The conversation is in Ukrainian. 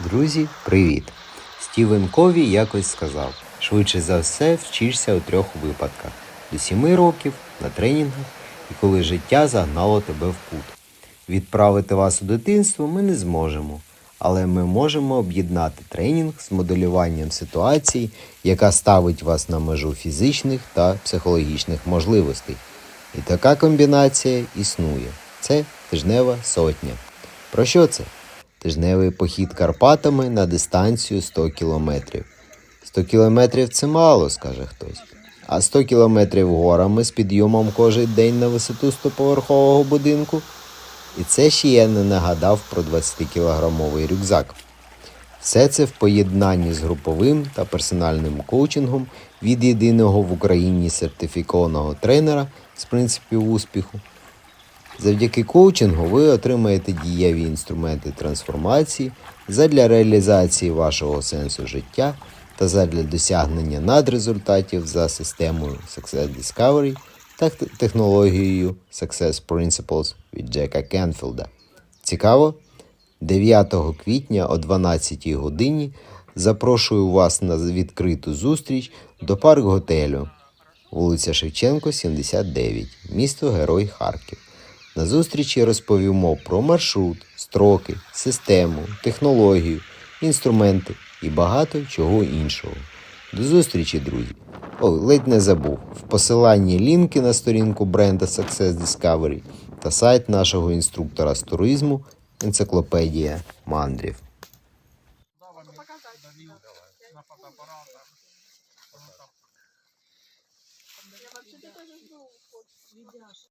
Друзі, привіт! Стівен Кові якось сказав: швидше за все вчишся у трьох випадках: до сіми років, на тренінгах і коли життя загнало тебе в кут. Відправити вас у дитинство ми не зможемо, але ми можемо об'єднати тренінг з моделюванням ситуації, яка ставить вас на межу фізичних та психологічних можливостей. І така комбінація існує. Це тижнева сотня. Про що це? Тижневий похід Карпатами на дистанцію 100 кілометрів. 100 кілометрів це мало, скаже хтось. А 100 кілометрів горами з підйомом кожен день на висоту 100-поверхового будинку. І це ще я не нагадав про 20-кілограмовий рюкзак. Все це в поєднанні з груповим та персональним коучингом від єдиного в Україні сертифікованого тренера з принципів успіху. Завдяки коучингу ви отримаєте дієві інструменти трансформації задля реалізації вашого сенсу життя та задля досягнення надрезультатів за системою Success Discovery та технологією Success Principles від Джека Кенфілда. Цікаво? 9 квітня о 12 годині запрошую вас на відкриту зустріч до парк готелю, вулиця Шевченко, 79, місто Герой Харків. На зустрічі розповімо про маршрут, строки, систему, технологію, інструменти і багато чого іншого. До зустрічі, друзі! Ой, ледь не забув. В посиланні лінки на сторінку бренда Success Discovery та сайт нашого інструктора з туризму Енциклопедія мандрів.